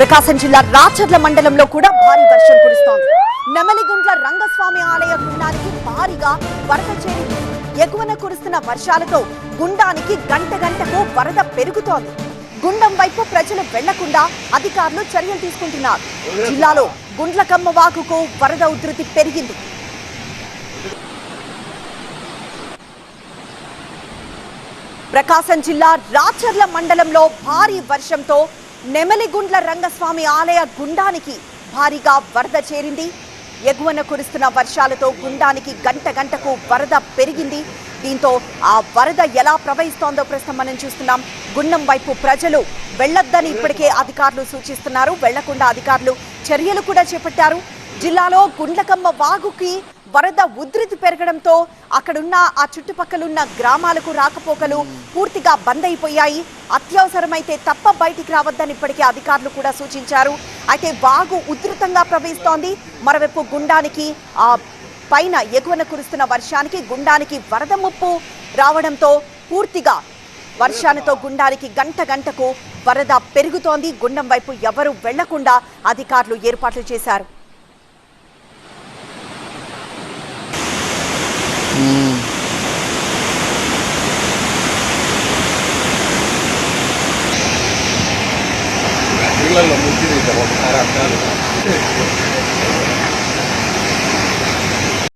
ప్రకాశం జిల్లా రాచర్ల మండలంలో కూడా భారీ వర్షం కురుస్తోంది. నెమలిగుంట్ల రంగస్వామి ఆలయ గుండానికి భారీగా వరద చేరింది ఎగువన కురుస్తున్న వర్షాలతో గుండానికి గంట గంటకు వరద పెరుగుతోంది. గుండం వైపు ప్రజలు వెళ్ళకుండా అధికారులు చర్యలు తీసుకుంటున్నారు. జిల్లాలో గుండ్లకమ్మ వాగుకు వరద ఉధృతి పెరిగింది. ప్రకాశం జిల్లా రాచర్ల మండలంలో భారీ వర్షంతో నెమలిగుండ్ల రంగస్వామి ఆలయ గుండానికి భారీగా వరద చేరింది. ఎగువన కురుస్తున్న వర్షాలతో గుండానికి గంట గంటకు వరద పెరిగింది. దీంతో ఆ వరద ఎలా ప్రవహిస్తోందో ప్రస్తుతం మనం చూస్తున్నాం. గుండం వైపు ప్రజలు వెళ్ళొద్దని ఇప్పటికే అధికారులు సూచిస్తున్నారు. వెళ్ళకుండా అధికారులు చర్యలు కూడా చేపట్టారు. జిల్లాలో గుండ్లకమ్మ వాగుకి వరద ఉధృతి పెరగడంతో అక్కడున్న ఆ చుట్టుపక్కలున్న గ్రామాలకు రాకపోకలు పూర్తిగా బంద్ అయిపోయాయి అత్యవసరమైతే తప్ప బయటికి రావద్దని ఇప్పటికే అధికారులు కూడా సూచించారు. అయితే వాగు ఉధృతంగా ప్రవహిస్తోంది. మరోవైపు గుండానికి ఆ పైన ఎగువన కురుస్తున్న వర్షానికి గుండానికి వరద ముప్పు రావడంతో పూర్తిగా వర్షాలతో గుండానికి గంట గంటకు వరద పెరుగుతోంది. గుండం వైపు ఎవరు వెళ్ళకుండా అధికారులు ఏర్పాట్లు చేశారు. lo muy de